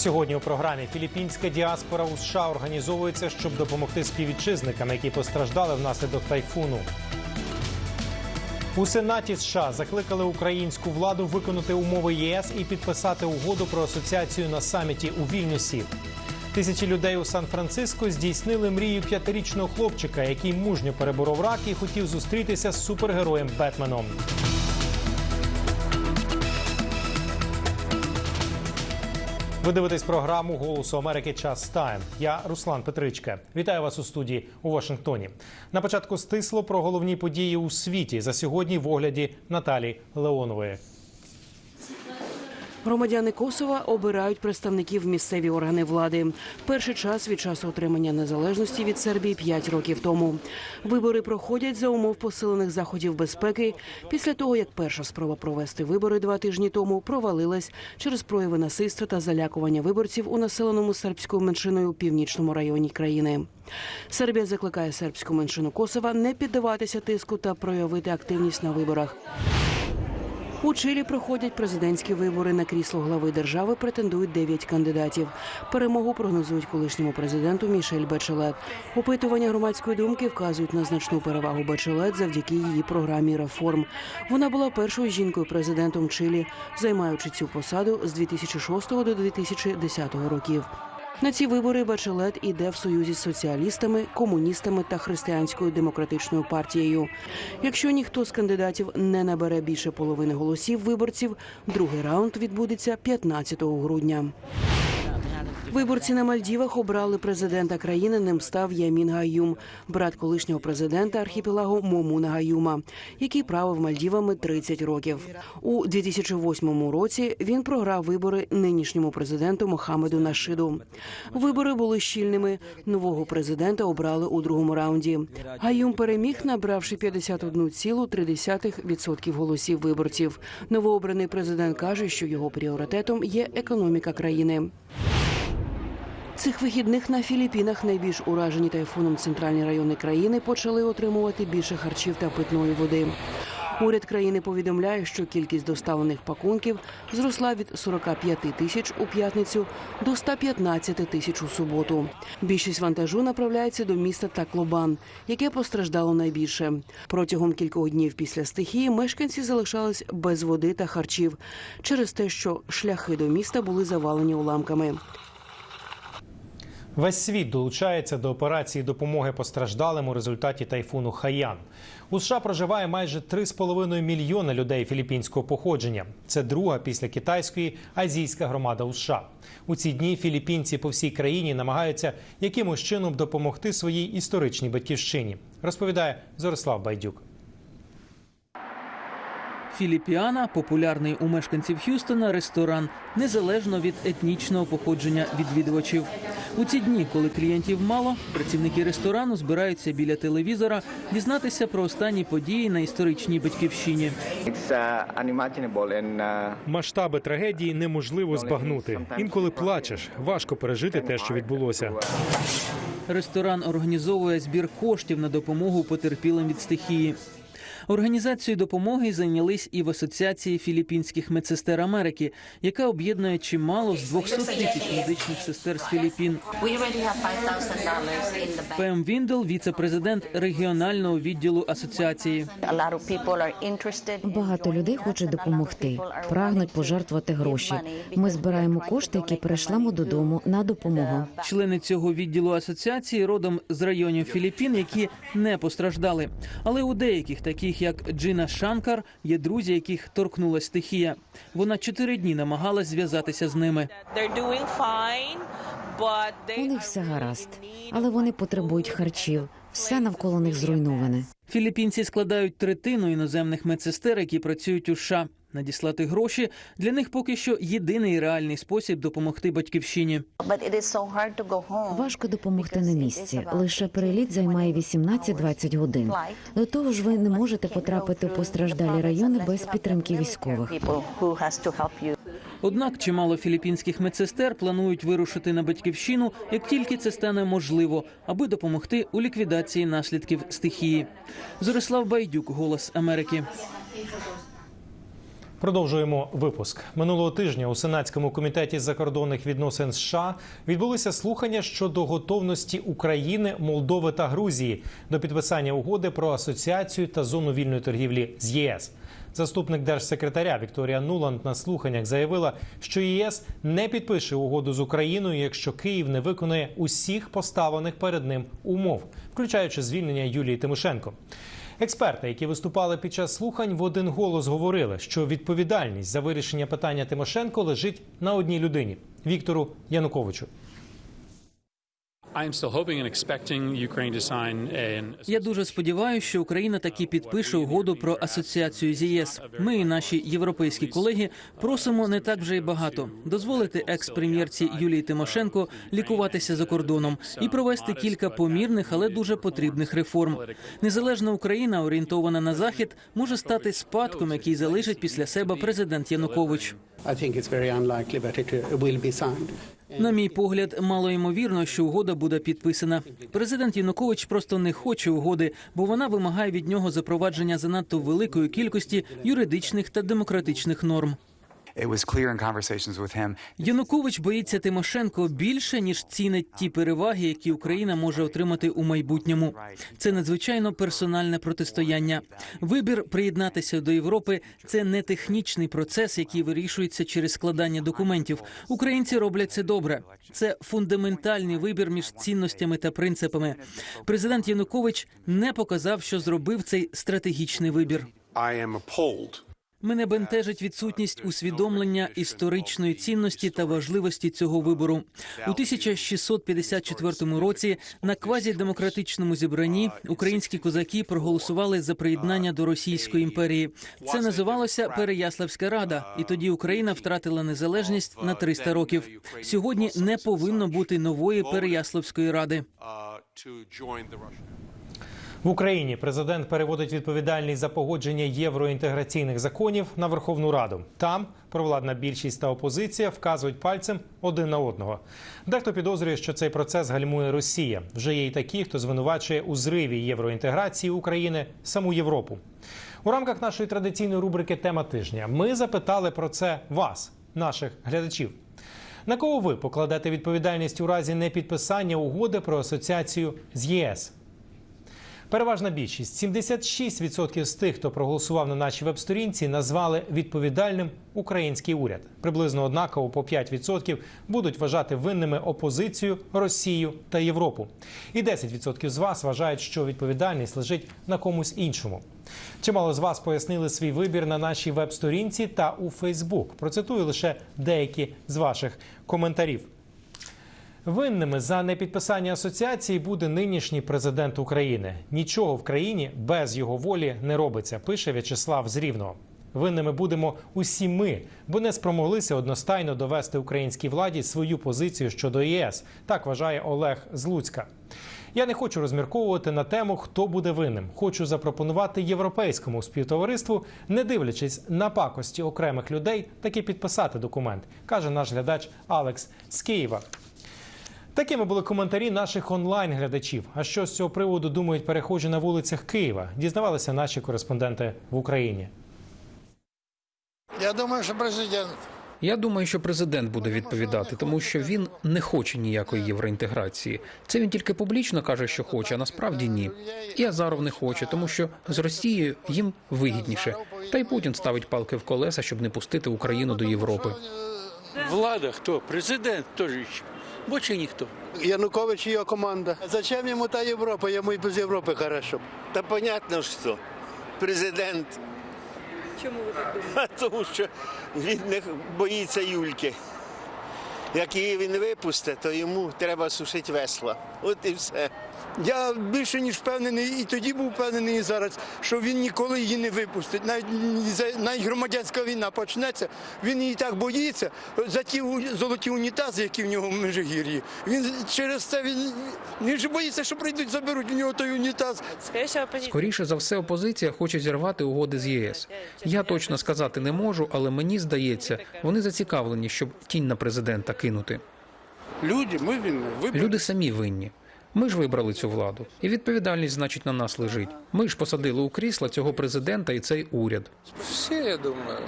Сьогодні у програмі Філіппінська діаспора у США організовується, щоб допомогти співвітчизникам, які постраждали внаслідок тайфуну. У Сенаті США закликали українську владу виконати умови ЄС і підписати угоду про асоціацію на саміті у Вільнюсі. Тисячі людей у Сан-Франциско здійснили мрію п'ятирічного хлопчика, який мужньо переборов рак і хотів зустрітися з супергероєм Бетменом. Ви дивитесь програму Голосу Америки Час Тайм. Я Руслан Петричка. Вітаю вас у студії у Вашингтоні. На початку стисло про головні події у світі за сьогодні в огляді Наталі Леонової. Громадяни Косова обирають представників місцеві органи влади. Перший час від часу отримання незалежності від Сербії 5 років тому. Вибори проходять за умов посилених заходів безпеки після того, як перша спроба провести вибори два тижні тому провалилась через прояви насильства та залякування виборців у населеному сербською меншиною у північному районі країни. Сербія закликає сербську меншину Косова не піддаватися тиску та проявити активність на виборах. У Чилі проходять президентські вибори на крісло глави держави. Претендують 9 кандидатів. Перемогу прогнозують колишньому президенту Мішель Бачелет. Опитування громадської думки вказують на значну перевагу Бачелет завдяки її програмі реформ. Вона була першою жінкою президентом Чилі, займаючи цю посаду з 2006 до 2010 років. На ці вибори Бачелет іде в союзі з соціалістами, комуністами та християнською демократичною партією. Якщо ніхто з кандидатів не набере більше половини голосів виборців, другий раунд відбудеться 15 грудня. Виборці на Мальдівах обрали президента країни. Ним став Ямін Гаюм, брат колишнього президента архіпелагу Момуна Гаюма, який правив Мальдівами 30 років. У 2008 році він програв вибори нинішньому президенту Мохамеду Нашиду. Вибори були щільними. Нового президента обрали у другому раунді. Гаюм переміг, набравши 51,3% голосів виборців. Новообраний президент каже, що його пріоритетом є економіка країни. Цих вихідних на Філіппінах найбільш уражені тайфуном центральні райони країни почали отримувати більше харчів та питної води. Уряд країни повідомляє, що кількість доставлених пакунків зросла від 45 тисяч у п'ятницю до 115 тисяч у суботу. Більшість вантажу направляється до міста Таклобан, яке постраждало найбільше. Протягом кількох днів після стихії мешканці залишались без води та харчів через те, що шляхи до міста були завалені уламками. Весь світ долучається до операції допомоги постраждалим у результаті тайфуну Хаян. У США проживає майже 3,5 мільйони людей філіппінського походження. Це друга після китайської азійська громада у США. У ці дні філіппінці по всій країні намагаються якимось чином допомогти своїй історичній батьківщині. Розповідає Зорислав Байдюк. Філіпіана популярний у мешканців Х'юстона ресторан, незалежно від етнічного походження відвідувачів. У ці дні, коли клієнтів мало, працівники ресторану збираються біля телевізора дізнатися про останні події на історичній батьківщині. Uh, uh, Масштаби трагедії неможливо збагнути. Інколи плачеш, важко пережити те, що відбулося. Ресторан організовує збір коштів на допомогу потерпілим від стихії. Організацією допомоги зайнялись і в Асоціації філіппінських медсестер Америки, яка об'єднує чимало з 200 тисяч медичних сестер з Філіппін. We already have $5,000 in the bank. Пем Віндел, віце-президент регіонального відділу асоціації. Багато людей хочуть допомогти, прагнуть пожертвувати гроші. Ми збираємо кошти, які перейшлемо додому на допомогу. Члени цього відділу асоціації родом з районів Філіппін, які не постраждали. Але у деяких, таких як Джина Шанкар, є друзі, яких торкнула стихія. Вона чотири дні намагалась зв'язатися з ними. У них все гаразд, але вони потребують харчів. Все навколо них зруйноване. Філіппінці складають третину іноземних медсестер, які працюють у США. Надіслати гроші для них поки що єдиний реальний спосіб допомогти батьківщині. Важко допомогти на місці. Лише переліт займає 18-20 годин. До того ж, ви не можете потрапити у постраждалі райони без підтримки військових. Однак чимало філіппінських медсестер планують вирушити на батьківщину, як тільки це стане можливо, аби допомогти у ліквідації наслідків стихії. Зорислав Байдюк, Голос Америки. Продовжуємо випуск минулого тижня. У сенатському комітеті закордонних відносин США відбулися слухання щодо готовності України, Молдови та Грузії до підписання угоди про асоціацію та зону вільної торгівлі з ЄС. Заступник держсекретаря Вікторія Нуланд на слуханнях заявила, що ЄС не підпише угоду з Україною, якщо Київ не виконує усіх поставлених перед ним умов, включаючи звільнення Юлії Тимошенко. Експерти, які виступали під час слухань, в один голос говорили, що відповідальність за вирішення питання Тимошенко лежить на одній людині Віктору Януковичу. Я дуже сподіваюся, що Україна таки підпише угоду про асоціацію з ЄС. Ми і наші європейські колеги просимо не так вже й багато дозволити екс-прем'єрці Юлії Тимошенко лікуватися за кордоном і провести кілька помірних, але дуже потрібних реформ. Незалежна Україна, орієнтована на захід, може стати спадком, який залишить після себе президент Янукович. На мій погляд, мало ймовірно, що угода буде підписана. Президент Янукович просто не хоче угоди, бо вона вимагає від нього запровадження занадто великої кількості юридичних та демократичних норм. It was clear in conversations with him Янукович боїться Тимошенко більше ніж цінить ті переваги, які Україна може отримати у майбутньому. Це надзвичайно персональне протистояння. Вибір приєднатися до Європи це не технічний процес, який вирішується через складання документів. Українці роблять це добре. Це фундаментальний вибір між цінностями та принципами. Президент Янукович не показав, що зробив цей стратегічний вибір. I am appalled Мене бентежить відсутність усвідомлення історичної цінності та важливості цього вибору. У 1654 році на квазідемократичному зібранні українські козаки проголосували за приєднання до Російської імперії. Це називалося Переяславська рада, і тоді Україна втратила незалежність на 300 років. Сьогодні не повинно бути нової Переяславської ради. В Україні президент переводить відповідальність за погодження євроінтеграційних законів на Верховну Раду. Там провладна більшість та опозиція вказують пальцем один на одного. Дехто підозрює, що цей процес гальмує Росія. Вже є й такі, хто звинувачує у зриві євроінтеграції України саму Європу. У рамках нашої традиційної рубрики Тема тижня ми запитали про це вас, наших глядачів. На кого ви покладете відповідальність у разі непідписання угоди про асоціацію з ЄС? Переважна більшість 76% з тих, хто проголосував на нашій веб-сторінці, назвали відповідальним український уряд. Приблизно однаково по 5% будуть вважати винними опозицію, Росію та Європу. І 10% з вас вважають, що відповідальність лежить на комусь іншому. Чимало з вас пояснили свій вибір на нашій веб-сторінці та у Фейсбук. Процитую лише деякі з ваших коментарів. Винними за непідписання асоціації буде нинішній президент України. Нічого в країні без його волі не робиться. Пише В'ячеслав з Рівного. Винними будемо усі ми, бо не спромоглися одностайно довести українській владі свою позицію щодо ЄС. Так вважає Олег з Луцька. Я не хочу розмірковувати на тему, хто буде винним. Хочу запропонувати європейському співтовариству, не дивлячись на пакості окремих людей, таки підписати документ, каже наш глядач Алекс з Києва. Такими були коментарі наших онлайн-глядачів. А що з цього приводу думають перехожі на вулицях Києва? Дізнавалися наші кореспонденти в Україні. Я думаю, що президент. Я думаю, що президент буде відповідати, тому що він не хоче ніякої євроінтеграції. Це він тільки публічно каже, що хоче, а насправді ні. І Азаров не хоче, тому що з Росією їм вигідніше. Та й Путін ставить палки в колеса, щоб не пустити Україну до Європи. Влада хто? Президент теж Бо чи ніхто. Янукович і його команда. Зачем йому та Європа? Йому і без Європи хорошо. Та понятно, що президент. Чому ви так думаєте? Тому що він не боїться Юльки. Як її він випусте, то йому треба сушити весла. От і все. Я більше ніж впевнений, і тоді був впевнений, і зараз, що він ніколи її не випустить. Навіть, навіть громадянська війна почнеться. Він її так боїться за ті золоті унітази, які в нього в Межигір'ї. Він через це він, він же боїться, що прийдуть, заберуть у нього той унітаз. Скоріше за все, опозиція хоче зірвати угоди з ЄС. Я точно сказати не можу, але мені здається, вони зацікавлені, щоб тінь на президента кинути. Люди, ми винні. Люди самі винні. Ми ж вибрали цю владу, і відповідальність, значить, на нас лежить. Ми ж посадили у крісла цього президента і цей уряд. всі, я думаю.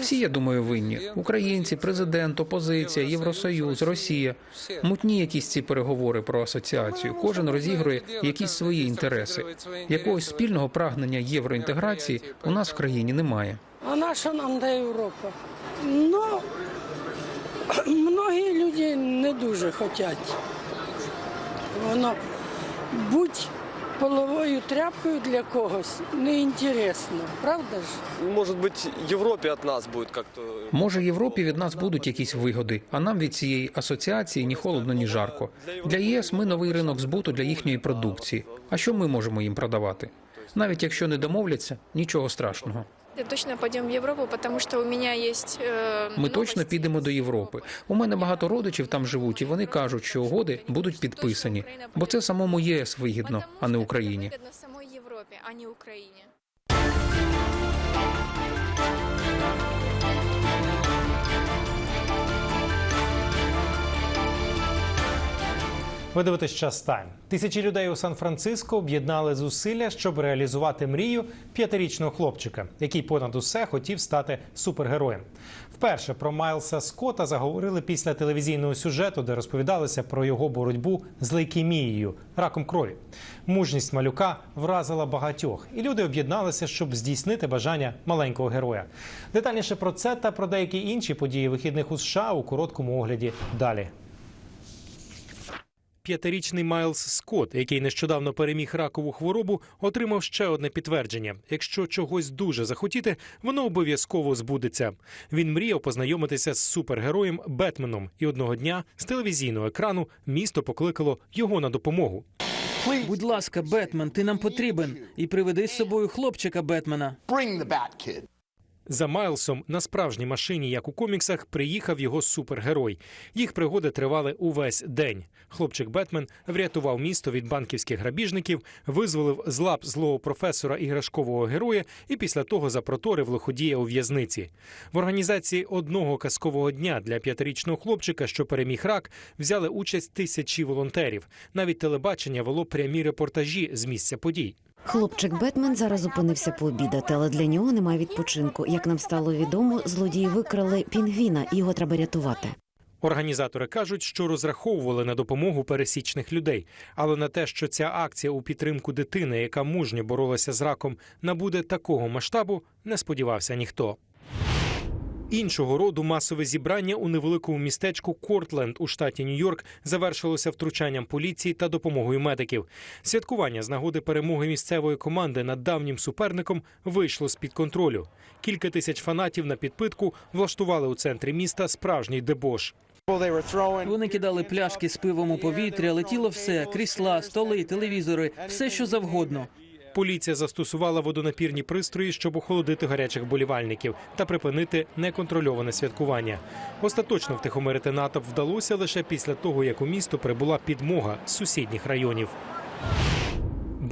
Всі, я думаю, винні: українці, президент, опозиція, Євросоюз, Росія. Мутні якісь ці переговори про асоціацію. Кожен розігрує якісь свої інтереси. Якогось спільного прагнення євроінтеграції у нас в країні немає. А наша нам та Європа? Ну, многі люди не дуже хочуть. Воно будь половою тряпкою для когось неінтересно, правда ж? Может быть, Европе от нас будет как-то... Може, Європі від нас будуть якісь вигоди, а нам від цієї асоціації ні холодно, ні жарко. Для ЄС ми новий ринок збуту для їхньої продукції. А що ми можемо їм продавати? Навіть якщо не домовляться, нічого страшного. Точно підемо в Європу, тому що у мене есть... э, Ми точно підемо до Європи. У мене багато родичів там живуть, і вони кажуть, що угоди будуть підписані, бо це самому ЄС вигідно, а не Україні. самой Европе, а не Украине. Ви дивитесь час тайм. Тисячі людей у Сан-Франциско об'єднали зусилля, щоб реалізувати мрію п'ятирічного хлопчика, який понад усе хотів стати супергероєм. Вперше про Майлса Скотта заговорили після телевізійного сюжету, де розповідалося про його боротьбу з лейкемією, раком крові. Мужність малюка вразила багатьох, і люди об'єдналися, щоб здійснити бажання маленького героя. Детальніше про це та про деякі інші події вихідних у США у короткому огляді далі. П'ятирічний Майлз Скотт, який нещодавно переміг ракову хворобу, отримав ще одне підтвердження: якщо чогось дуже захотіти, воно обов'язково збудеться. Він мріяв познайомитися з супергероєм Бетменом, і одного дня з телевізійного екрану місто покликало його на допомогу. Будь ласка, Бетмен, ти нам потрібен. І приведи з собою хлопчика Бетмена. За Майлсом на справжній машині, як у коміксах, приїхав його супергерой. Їх пригоди тривали увесь день. Хлопчик Бетмен врятував місто від банківських грабіжників, визволив з лап злого професора іграшкового героя і після того запроторив лиходія у в'язниці. В організації одного казкового дня для п'ятирічного хлопчика, що переміг рак, взяли участь тисячі волонтерів. Навіть телебачення вело прямі репортажі з місця подій. Хлопчик Бетмен зараз зупинився пообідати, але для нього немає відпочинку. Як нам стало відомо, злодії викрали пінгвіна, і його треба рятувати. Організатори кажуть, що розраховували на допомогу пересічних людей, але на те, що ця акція у підтримку дитини, яка мужньо боролася з раком, набуде такого масштабу, не сподівався ніхто. Іншого роду масове зібрання у невеликому містечку Кортленд у штаті Нью-Йорк завершилося втручанням поліції та допомогою медиків. Святкування з нагоди перемоги місцевої команди над давнім суперником вийшло з під контролю. Кілька тисяч фанатів на підпитку влаштували у центрі міста справжній дебош. Вони кидали пляшки з пивом у повітря, летіло все: крісла, столи, телевізори, все що завгодно. Поліція застосувала водонапірні пристрої, щоб охолодити гарячих болівальників та припинити неконтрольоване святкування. Остаточно втихомирити натовп вдалося лише після того, як у місто прибула підмога з сусідніх районів.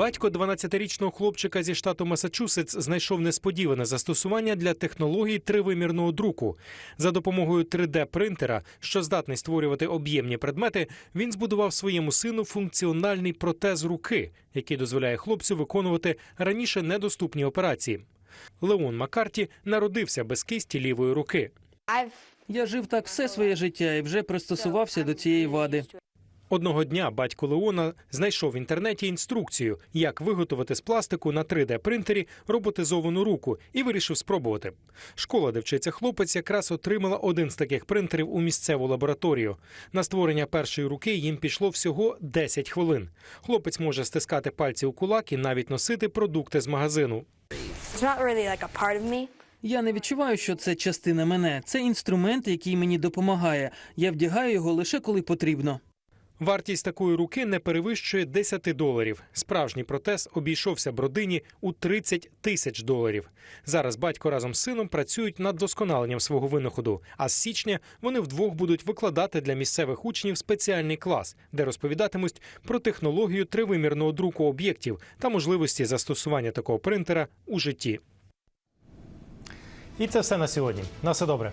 Батько 12-річного хлопчика зі штату Масачусетс знайшов несподіване застосування для технологій тривимірного друку. За допомогою 3D-принтера, що здатний створювати об'ємні предмети, він збудував своєму сину функціональний протез руки, який дозволяє хлопцю виконувати раніше недоступні операції. Леон Маккарті народився без кисті лівої руки. Я жив так все своє життя і вже пристосувався до цієї вади. Одного дня батько Леона знайшов в інтернеті інструкцію, як виготовити з пластику на 3D-принтері роботизовану руку, і вирішив спробувати. Школа, де вчиться хлопець, якраз отримала один з таких принтерів у місцеву лабораторію. На створення першої руки їм пішло всього 10 хвилин. Хлопець може стискати пальці у кулак і навіть носити продукти з магазину. Я не відчуваю, що це частина мене. Це інструмент, який мені допомагає. Я вдягаю його лише коли потрібно. Вартість такої руки не перевищує 10 доларів. Справжній протез обійшовся б родині у 30 тисяч доларів. Зараз батько разом з сином працюють над досконаленням свого винаходу. А з січня вони вдвох будуть викладати для місцевих учнів спеціальний клас, де розповідатимуть про технологію тривимірного друку об'єктів та можливості застосування такого принтера у житті. І це все на сьогодні. На все добре.